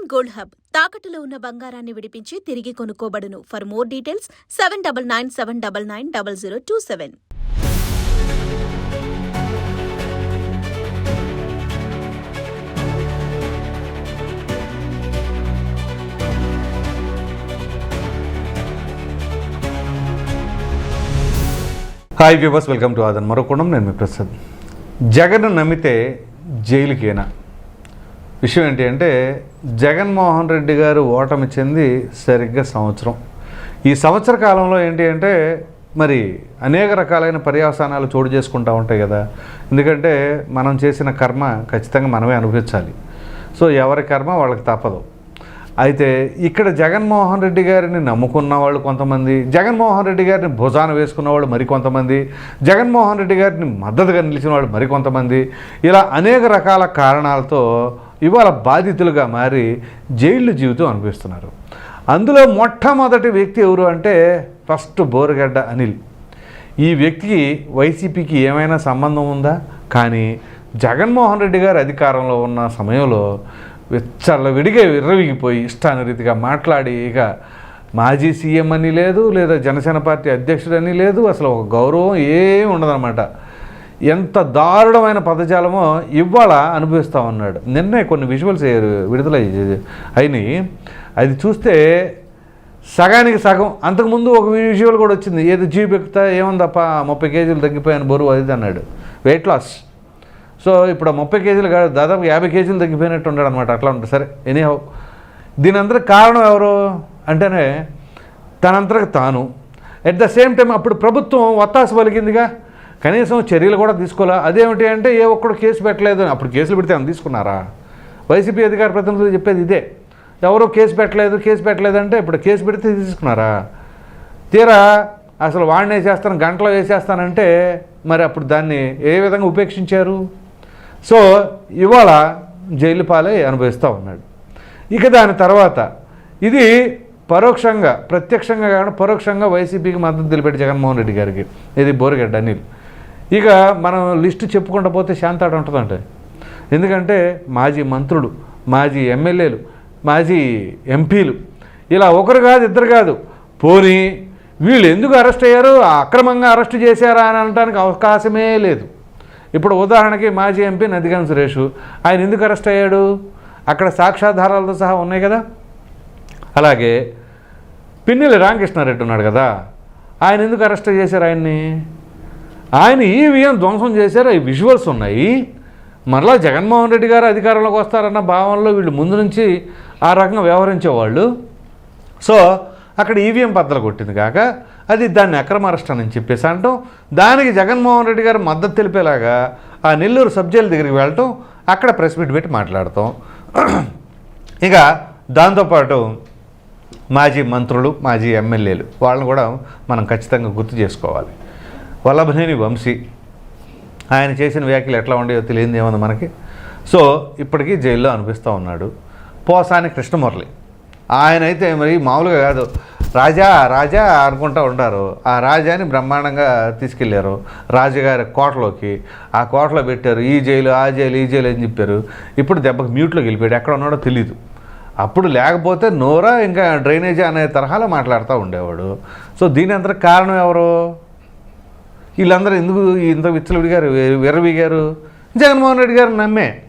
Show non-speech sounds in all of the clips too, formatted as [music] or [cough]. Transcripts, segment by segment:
Indian gold hub. తాకట్టులో ఉన్న బంగారాన్ని విడిపించి తిరిగి కొనుక్కోబడును. For more details seven double nine seven double nine double zero two seven hi viewers welcome to Aadhan మరొకడం నేను మీ ప్రసాద్. జగన్ నమ్మితే జైలుకేనా? విషయం ఏంటి అంటే జగన్మోహన్ రెడ్డి గారు ఓటమి చెంది సరిగ్గా సంవత్సరం. ఈ సంవత్సర కాలంలో ఏంటి అంటే మరి అనేక రకాలైన పర్యవసానాలు చోటు చేసుకుంటూ ఉంటాయి కదా. ఎందుకంటే మనం చేసిన కర్మ ఖచ్చితంగా మనమే అనుభవించాలి. సో ఎవరి కర్మ వాళ్ళకి తప్పదు. అయితే ఇక్కడ జగన్మోహన్ రెడ్డి గారిని నమ్ముకున్న వాళ్ళు కొంతమంది జగన్మోహన్ రెడ్డి గారిని భుజాన వేసుకున్న వాళ్ళు మరికొంతమంది జగన్మోహన్ రెడ్డి గారిని మద్దతుగా నిలిచిన వాళ్ళు మరికొంతమంది ఇలా అనేక రకాల కారణాలతో ఇవాళ బాధితులుగా మారి జైలు జీవితం అనిపిస్తున్నారు అందులో మొట్టమొదటి వ్యక్తి ఎవరు అంటే ఫస్ట్ బోరగడ్డ అనిల్. ఈ వ్యక్తికి వైసీపీకి ఏమైనా సంబంధం ఉందా? కానీ జగన్మోహన్ రెడ్డి గారు అధికారంలో ఉన్న సమయంలో విచ్చల విడిగా విర్రవిగిపోయి ఇష్టానురీతిగా మాట్లాడి ఇక మాజీ సీఎం అని లేదు లేదా జనసేన పార్టీ అధ్యక్షుడని లేదు అసలు ఒక గౌరవం ఏమి ఉండదన్నమాట. ఎంత దారుణమైన పదజాలమో ఇవాళ అనుభవిస్తూ ఉన్నాడు. నిన్నే కొన్ని విజువల్స్ విడుదల అయినాయి. అది చూస్తే సగానికి సగం అంతకుముందు ఒక విజువల్ కూడా వచ్చింది. ఏదో జీవి ఎక్కుతా ఏముందప్ప ముప్పై కేజీలు తగ్గిపోయాను బరువు అది అన్నాడు. వెయిట్ లాస్ సో ఇప్పుడు ముప్పై కేజీలు కాదు దాదాపు యాభై కేజీలు తగ్గిపోయినట్టు ఉన్నాడు అనమాట అట్లా ఉంటుంది సరే ఎనీహౌ దీని అందరికి కారణం ఎవరు? అంటేనే తనంతరకు తాను. ఎట్ ద సేమ్ టైం అప్పుడు ప్రభుత్వం ఒత్తాసు పలికిందిగా కనీసం చర్యలు కూడా తీసుకోవాలా? అదేమిటి అంటే ఏ ఒక్కడు కేసు పెట్టలేదు అప్పుడు కేసులు పెడితే ఏమైనా తీసుకున్నారా? వైసీపీ అధికార ప్రతినిధులు చెప్పేది ఇదే. ఎవరో కేసు పెట్టలేదు కేసు పెట్టలేదంటే ఇప్పుడు కేసు పెడితే తీసుకున్నారా? తీరా అసలు వాడిని వేసేస్తాను గంటలో వేసేస్తానంటే మరి అప్పుడు దాన్ని ఏ విధంగా ఉపేక్షించారు? సో ఇవాళ జైలు పాలై అనుభవిస్తూ ఉన్నాడు. ఇక దాని తర్వాత ఇది పరోక్షంగా ప్రత్యక్షంగా కాకుండా పరోక్షంగా వైసీపీకి మద్దతు తెలిపాడు జగన్మోహన్ రెడ్డి గారికి. ఇది బోరగడ్డ అనిల్. ఇక మనం లిస్టు చెప్పుకుంటూ పోతే శాంతాడు ఉంటుందంటే ఎందుకంటే మాజీ మంత్రులు మాజీ ఎమ్మెల్యేలు మాజీ ఎంపీలు ఇలా ఒకరు కాదు ఇద్దరు కాదు. పోనీ వీళ్ళు ఎందుకు అరెస్ట్ అయ్యారు? అక్రమంగా అరెస్ట్ చేశారా అని అనడానికి అవకాశమే లేదు. ఇప్పుడు ఉదాహరణకి మాజీ ఎంపీ నదిగం సురేష్ ఆయన ఎందుకు అరెస్ట్ అయ్యాడు? అక్కడ సాక్ష్యాధారాలతో సహా ఉన్నాయి కదా. అలాగే పిన్నెల్లి రామకృష్ణారెడ్డి ఉన్నాడు కదా. ఆయన ఎందుకు అరెస్ట్ చేశారు ఆయన్ని? ఆయన ఈవీఎం ధ్వంసం చేశారు అవి విజువల్స్ ఉన్నాయి. మరలా జగన్మోహన్ రెడ్డి గారు అధికారంలోకి వస్తారన్న భావనలో వీళ్ళు ముందు నుంచి ఆ రకంగా వ్యవహరించేవాళ్ళు. సో అక్కడ ఈవీఎం బద్దలు కొట్టింది కాక అది దాన్ని అక్రమ అరెస్ట్ అని చెప్పేసి అంటాం దానికి జగన్మోహన్ రెడ్డి గారు మద్దతు తెలిపేలాగా ఆ నెల్లూరు సబ్ దగ్గరికి వెళ్ళటం అక్కడ ప్రెస్ మీట్ పెట్టి మాట్లాడతాం ఇక దాంతోపాటు మాజీ మంత్రులు మాజీ ఎమ్మెల్యేలు వాళ్ళని కూడా మనం ఖచ్చితంగా గుర్తు చేసుకోవాలి. వల్లభనేని వంశీ. ఆయన చేసిన వ్యాఖ్యలు ఎట్లా ఉండేవో తెలియదు ఏముంది మనకి? సో ఇప్పటికీ జైల్లో అనిపిస్తూ ఉన్నాడు. పోసాని కృష్ణమురళి. ఆయన అయితే మరి మామూలుగా కాదు. రాజా రాజా అనుకుంటూ ఉంటారు. ఆ రాజాని బ్రహ్మాండంగా తీసుకెళ్ళారు. రాజుగారి కోటలోకి. ఆ కోటలో పెట్టారు. ఈ జైలు ఆ జైలు ఈ జైలు అని చెప్పారు. ఇప్పుడు దెబ్బకి మ్యూట్లోకి వెళ్ళిపోయాడు. ఎక్కడ ఉన్నాడో తెలియదు అప్పుడు లేకపోతే నోరా ఇంకా డ్రైనేజీ అనే తరహాలో మాట్లాడుతూ ఉండేవాడు. సో దీని అంతా కారణం ఎవరు? వీళ్ళందరూ ఎందుకు ఇంత విచ్చలవిడిగారు విర్రవిగారు జగన్మోహన్ రెడ్డి గారు నమ్మే.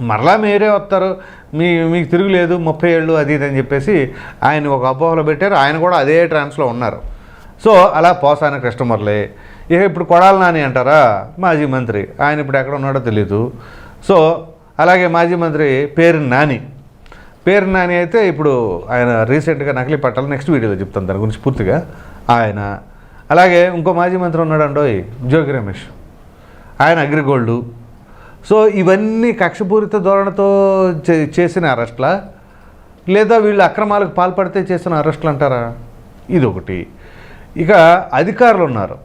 మరలా మీరే వస్తారు. మీ మీకు తిరుగులేదు ముప్పై ఏళ్ళు అది ఇది అని చెప్పేసి ఆయన ఒక అపోహలో పెట్టారు. ఆయన కూడా అదే ట్రాన్స్లో ఉన్నారు. సో అలా పోసాన కస్టమర్లే. ఇక ఇప్పుడు కొడాల నాని అంటారా? మాజీ మంత్రి. ఆయన ఇప్పుడు ఎక్కడ ఉన్నాడో తెలీదు. సో అలాగే మాజీ మంత్రి పేరు నాని. పేరు నాని అయితే ఇప్పుడు ఆయన రీసెంట్గా నకిలీ పట్టాలి నెక్స్ట్ వీడియోలో చెప్తాను దాని గురించి పూర్తిగా. ఆయన అలాగే ఇంకో మాజీ మంత్రి ఉన్నాడు అండోయ్ జోగి రమేష్. ఆయన అగ్రిగోల్డ్. సో ఇవన్నీ కక్షపూరిత ధోరణితో చే- చేసిన అరెస్ట్లా? లేదా వీళ్ళు అక్రమాలకు పాల్పడితే చేసిన అరెస్టులు అంటారా? ఇది ఒకటి ఇక అధికారులు ఉన్నారు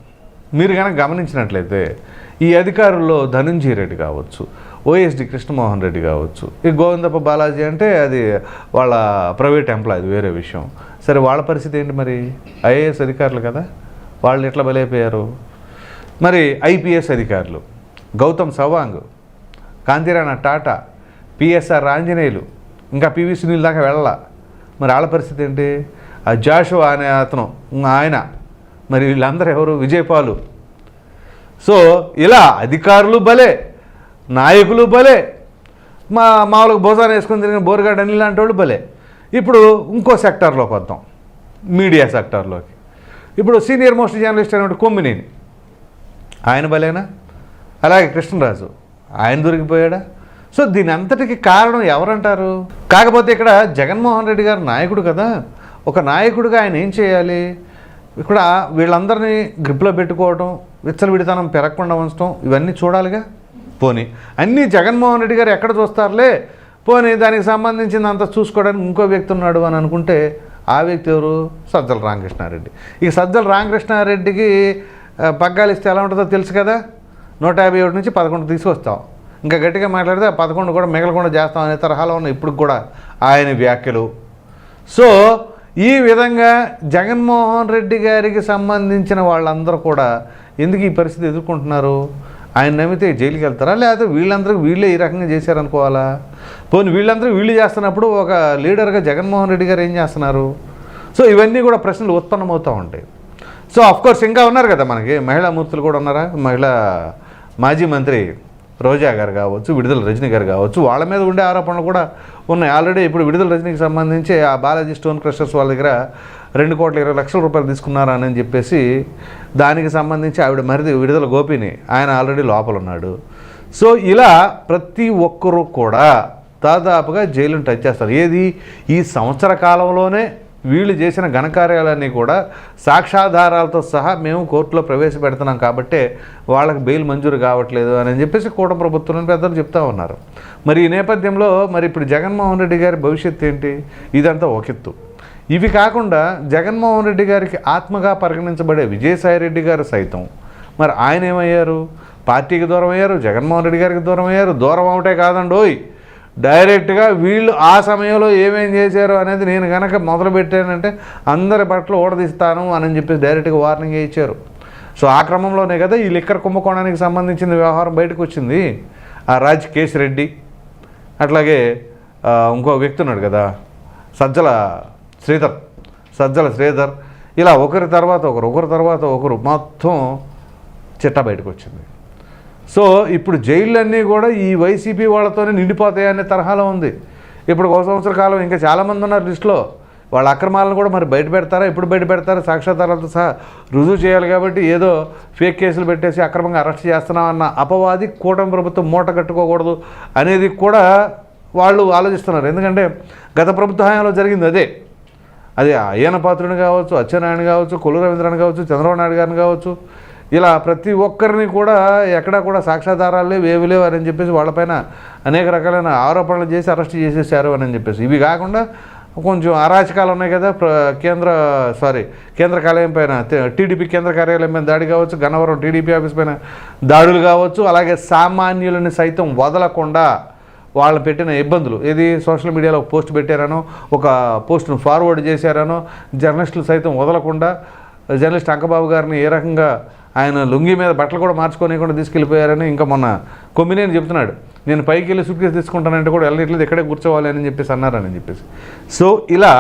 మీరు కనుక గమనించినట్లయితే ఈ అధికారుల్లో ధనంజయ రెడ్డి కావచ్చు ఓఎస్డి కృష్ణమోహన్ రెడ్డి కావచ్చు ఈ గోవిందప్ప బాలాజీ అంటే అది వాళ్ళ ప్రైవేట్ ఎంప్లాయీ వేరే విషయం. సరే వాళ్ళ పరిస్థితి ఏంటి మరి? ఐఏఎస్ అధికారులు కదా? వాళ్ళు ఎట్లా బలైపోయారు? మరి ఐపీఎస్ అధికారులు గౌతమ్ సవాంగ్ కాంతిరాణ టాటా పిఎస్ఆర్ ఆంజనేయులు ఇంకా పివి సునీల్ దాకా వెళ్ళాల? మరి వాళ్ళ పరిస్థితి ఏంటి? ఆ జాషు అనే అతను ఆయన మరి వీళ్ళందరూ ఎవరు? విజయపాలు. సో ఇలా అధికారులు భలే నాయకులు భలే మా మామూలుగా భోజనం వేసుకుని తిరిగిన బోరుగాడు అని లాంటి వాళ్ళు భలే ఇప్పుడు ఇంకో సెక్టార్లోకి వద్దాం మీడియా సెక్టార్లోకి. ఇప్పుడు సీనియర్ మోస్ట్ జర్నలిస్ట్ అయినటువంటి కొమ్మినేని. ఆయన బలేనా? అలాగే కృష్ణరాజు. ఆయన దొరికిపోయాడా? సో దీని అంతటికి కారణం ఎవరంటారు? కాకపోతే ఇక్కడ జగన్మోహన్ రెడ్డి గారు నాయకుడు కదా. ఒక నాయకుడిగా ఆయన ఏం చేయాలి? ఇక్కడ వీళ్ళందరినీ గ్రిప్లో పెట్టుకోవడం విచ్చలవిడితనం పెరగకుండా ఉంచడం ఇవన్నీ చూడాలిగా? పోనీ. అన్నీ జగన్మోహన్ రెడ్డి గారు ఎక్కడ చూస్తారులే? పోనీ దానికి సంబంధించింది అంత చూసుకోవడానికి ఇంకో వ్యక్తి ఉన్నాడు అని అనుకుంటే ఆ వ్యక్తి ఎవరు? సజ్జల రామకృష్ణారెడ్డి. ఈ సజ్జల రామకృష్ణారెడ్డికి పగ్గాలు ఇస్తే ఎలా ఉంటుందో తెలుసు కదా? నూట యాభై ఒకటి నుంచి పదకొండు తీసుకొస్తాం. ఇంకా గట్టిగా మాట్లాడితే ఆ పదకొండు కూడా మిగలకుండా చేస్తాం అనే తరహాలో ఉన్న ఇప్పుడు కూడా ఆయన వ్యాఖ్యలు. సో ఈ విధంగా జగన్మోహన్ రెడ్డి గారికి సంబంధించిన వాళ్ళందరూ కూడా ఎందుకు ఈ పరిస్థితి ఎదుర్కొంటున్నారు? ఆయన నమ్మితే జైలుకి వెళ్తారా? లేకపోతే వీళ్ళందరికీ వీళ్ళే ఈ రకంగా చేశారనుకోవాలా? పోనీ వీళ్ళందరూ వీళ్ళు చేస్తున్నప్పుడు ఒక లీడర్గా జగన్మోహన్ రెడ్డి గారు ఏం చేస్తున్నారు? సో ఇవన్నీ కూడా ప్రశ్నలు ఉత్పన్నమవుతూ ఉంటాయి. సో అఫ్కోర్స్ ఇంకా ఉన్నారు కదా మనకి. మహిళా మూర్తులు కూడా ఉన్నారా? మహిళా మాజీ మంత్రి రోజా గారు కావచ్చు విడుదల రజనీ గారు కావచ్చు వాళ్ళ మీద ఉండే ఆరోపణలు కూడా ఉన్నాయి. ఆల్రెడీ ఇప్పుడు విడుదల రజనీకి సంబంధించి ఆ బాలాజీ స్టోన్ క్రషర్స్ వాళ్ళ దగ్గర రెండు కోట్ల ఇరవై లక్షల రూపాయలు తీసుకున్నారా అని చెప్పేసి దానికి సంబంధించి ఆవిడ మరిది విడుదల గోపిని ఆయన ఆల్రెడీ లోపల ఉన్నాడు. సో ఇలా ప్రతి ఒక్కరూ కూడా దాదాపుగా జైలును టచ్ చేస్తారు. ఏది? ఈ సంవత్సర కాలంలోనే వీళ్ళు చేసిన ఘనకార్యాలన్నీ కూడా సాక్ష్యాధారాలతో సహా మేము కోర్టులో ప్రవేశపెడుతున్నాం కాబట్టే వాళ్ళకి బెయిల్ మంజూరు కావట్లేదు అని చెప్పేసి కూట ప్రభుత్వం పెద్దలు చెప్తా ఉన్నారు. మరి ఈ నేపథ్యంలో మరి ఇప్పుడు జగన్మోహన్ రెడ్డి గారి భవిష్యత్తు ఏంటి? ఇదంతా ఒకెత్తు ఇవి కాకుండా జగన్మోహన్ రెడ్డి గారికి ఆత్మగా పరిగణించబడే విజయసాయి రెడ్డి గారు సైతం. మరి ఆయన ఏమయ్యారు? పార్టీకి దూరం అయ్యారు జగన్మోహన్ రెడ్డి గారికి దూరం అయ్యారు. దూరం అవటే కాదండోయ్. డైరెక్ట్గా వీళ్ళు ఆ సమయంలో ఏమేం చేశారు అనేది నేను కనుక మొదలుపెట్టానంటే అందరి బట్టలు ఓడదీస్తాను అని చెప్పేసి డైరెక్ట్గా వార్నింగ్ ఇచ్చారు. సో ఆ క్రమంలోనే కదా ఈ లిక్కర్ కుంభకోణానికి సంబంధించిన వ్యవహారం బయటకు వచ్చింది. ఆ రాజ్ కేశ్ రెడ్డి అట్లాగే ఇంకో వ్యక్తి ఉన్నాడు కదా సజ్జల శ్రీధర్ సజ్జల శ్రీధర్ ఇలా ఒకరి తర్వాత ఒకరు ఒకరి తర్వాత ఒకరు మొత్తం చిట్ట బయటకు వచ్చింది. సో ఇప్పుడు జైళ్ళన్నీ కూడా ఈ వైసీపీ వాళ్ళతోనే నిండిపోతాయనే తరహాలో ఉంది. ఇప్పుడు ఒక సంవత్సర కాలం ఇంకా చాలామంది ఉన్నారు లిస్టులో. వాళ్ళ అక్రమాలను కూడా మరి బయట పెడతారా? ఎప్పుడు బయట పెడతారా? సాక్ష్యాధారాలతో సహా రుజువు చేయాలి కాబట్టి ఏదో ఫేక్ కేసులు పెట్టేసి అక్రమంగా అరెస్ట్ చేస్తున్నాం అన్న అపవాది కూటమి ప్రభుత్వం మూట కట్టుకోకూడదు అనేది కూడా వాళ్ళు ఆలోచిస్తున్నారు. ఎందుకంటే గత ప్రభుత్వ హయాంలో జరిగింది అదే. అది అయ్యన పాత్రుని కావచ్చు అచ్చెన్నాయుడు కావచ్చు కొల్లు రవీంద్రని కావచ్చు చంద్రబాబు నాయుడు గారిని కావచ్చు ఇలా ప్రతి ఒక్కరిని కూడా ఎక్కడా కూడా సాక్ష్యాధారాలు లేవు ఏవి లేవు అని చెప్పేసి వాళ్ళపైన అనేక రకాలైన ఆరోపణలు చేసి అరెస్ట్ చేసేసారు అని చెప్పేసి. ఇవి కాకుండా కొంచెం అరాచకాలు ఉన్నాయి కదా ప్ర కేంద్ర సారీ కేంద్ర కార్యాలయం పైన టీడీపీ కేంద్ర కార్యాలయం పైన దాడి కావచ్చు గన్నవరం టీడీపీ ఆఫీస్ పైన దాడులు కావచ్చు అలాగే సామాన్యులని సైతం వదలకుండా వాళ్ళు పెట్టిన ఇబ్బందులు. ఏది సోషల్ మీడియాలో పోస్ట్ పెట్టారనో ఒక పోస్ట్ను ఫార్వర్డ్ చేశారనో జర్నలిస్టులు సైతం వదలకుండా జర్నలిస్ట్ అంకబాబు గారిని ఏ రకంగా ఆయన లుంగి మీద బట్టలు కూడా మార్చుకోనియకుండా తీసుకెళ్ళిపోయారని ఇంకా మొన్న కొమ్మినేని చెప్తున్నాడు. నేను పైకి వెళ్ళి సూట్ కేసు తీసుకుంటానంటే కూడా వెళ్ళట్లేదు ఇక్కడే కూర్చోవాలి అని చెప్పేసి అన్నారని చెప్పేసి. సో ఇలా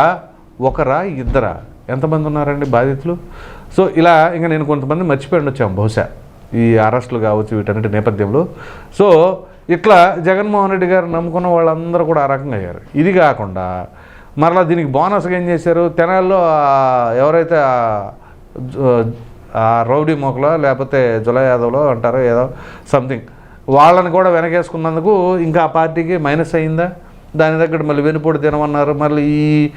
ఒకరా ఇద్దరా? ఎంతమంది ఉన్నారండి బాధితులు? సో ఇలా ఇంకా నేను కొంతమంది మర్చిపోయి ఉండొచ్చాము బహుశా. ఈ అరెస్టులు కావచ్చు వీటన్నిటి నేపథ్యంలో. సో ఇట్లా జగన్మోహన్ రెడ్డి గారు నమ్ముకున్న వాళ్ళందరూ కూడా ఆ రకంగా అయ్యారు. ఇది కాకుండా మరలా దీనికి బోనస్గా ఏం చేశారు? తెనాల్లో ఎవరైతే రౌడీ మోకలో లేకపోతే జులై యాదవ్లో అంటారో ఏదో సంథింగ్. వాళ్ళని కూడా వెనకేసుకున్నందుకు ఇంకా ఆ పార్టీకి మైనస్ అయిందా? దాని దగ్గర మళ్ళీ వెనుపోటు తినమన్నారు. మళ్ళీ ఈ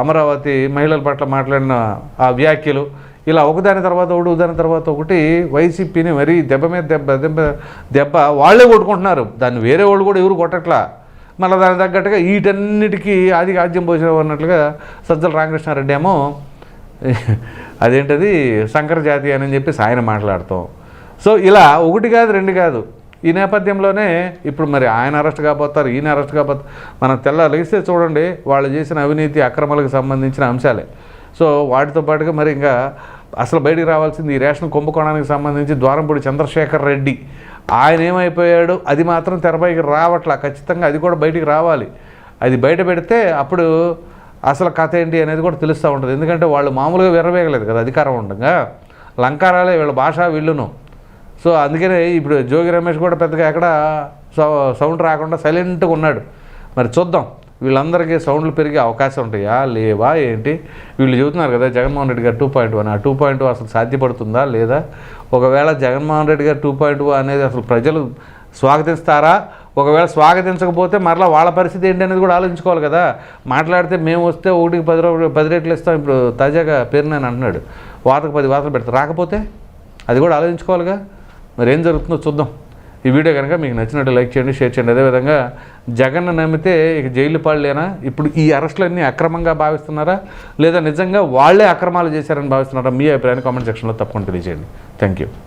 అమరావతి మహిళల పట్ల మాట్లాడిన ఆ వ్యాఖ్యలు ఇలా ఒకదాని తర్వాత ఒకటి ఒకదాని తర్వాత ఒకటి వైసీపీని మరీ దెబ్బ మీద దెబ్బ దెబ్బ దెబ్బ వాళ్ళే కొట్టుకుంటున్నారు. దాన్ని వేరే వాళ్ళు కూడా ఎవరు కొట్టట్లా? మళ్ళీ దాని తగ్గట్టుగా వీటన్నిటికీ ఆది ఆద్యం పోసిన అన్నట్లుగా సజ్జల రామకృష్ణారెడ్డి ఏమో [laughs] అదేంటది? శంకర జాతి అని చెప్పేసి ఆయన మాట్లాడతాం. సో ఇలా ఒకటి కాదు రెండు కాదు. ఈ నేపథ్యంలోనే ఇప్పుడు మరి ఆయన అరెస్ట్ కాబోతారు ఈయన అరెస్ట్ కాబోతారు. మనం తెల్ల లేస్తే చూడండి వాళ్ళు చేసిన అవినీతి అక్రమాలకు సంబంధించిన అంశాలే. సో వాటితో పాటుగా మరి ఇంకా అసలు బయటికి రావాల్సింది ఈ రేషన్ కుంభకోణానికి సంబంధించి ద్వారంపూడి చంద్రశేఖర్ రెడ్డి. ఆయన ఏమైపోయాడు? అది మాత్రం తెరపైకి రావట్లా. ఖచ్చితంగా అది కూడా బయటికి రావాలి. అది బయట పెడితే అప్పుడు అసలు కథ ఏంటి అనేది కూడా తెలుస్తూ ఉంటుంది. ఎందుకంటే వాళ్ళు మామూలుగా విర్రవేగలేదు కదా అధికారం ఉండగా. లంకారాలే వీళ్ళ భాష వీళ్ళును. సో అందుకనే ఇప్పుడు జోగి రమేష్ కూడా పెద్దగా ఎక్కడ సౌ- సౌండ్ రాకుండా సైలెంట్గా ఉన్నాడు. మరి చూద్దాం. వీళ్ళందరికీ సౌండ్లు పెరిగే అవకాశం ఉంటాయా? లేవా? ఏంటి? వీళ్ళు చెబుతున్నారు కదా జగన్మోహన్ రెడ్డి గారు టూ పాయింట్ వన్. ఆ టూ పాయింట్ అసలు సాధ్యపడుతుందా? లేదా? ఒకవేళ జగన్మోహన్ రెడ్డి గారు టూ పాయింట్ అనేది అసలు ప్రజలు స్వాగతిస్తారా? ఒకవేళ స్వాగతించకపోతే మరలా వాళ్ళ పరిస్థితి ఏంటి అనేది కూడా ఆలోచించుకోవాలి కదా. మాట్లాడితే మేము వస్తే ఒకటికి పది రూపాయలు పది రేట్లు ఇస్తాం. ఇప్పుడు తాజాగా పేరునని అంటున్నాడు. వాతకు పది వాతలు పెడతారు రాకపోతే అది కూడా ఆలోచించుకోవాలిగా. మరి ఏం జరుగుతుందో చూద్దాం. ఈ వీడియో కనుక మీకు నచ్చినట్టు లైక్ చేయండి షేర్ చేయండి. అదేవిధంగా జగన్ నమ్మితే ఇక జైలు పాడలేనా ఇప్పుడు ఈ అరెస్టులన్నీ అక్రమంగా భావిస్తున్నారా? లేదా నిజంగా వాళ్ళే అక్రమాలు చేశారని భావిస్తున్నారా? మీ అభిప్రాయాన్ని కామెంట్ సెక్షన్లో తప్పకుండా తెలియజేయండి. Thank you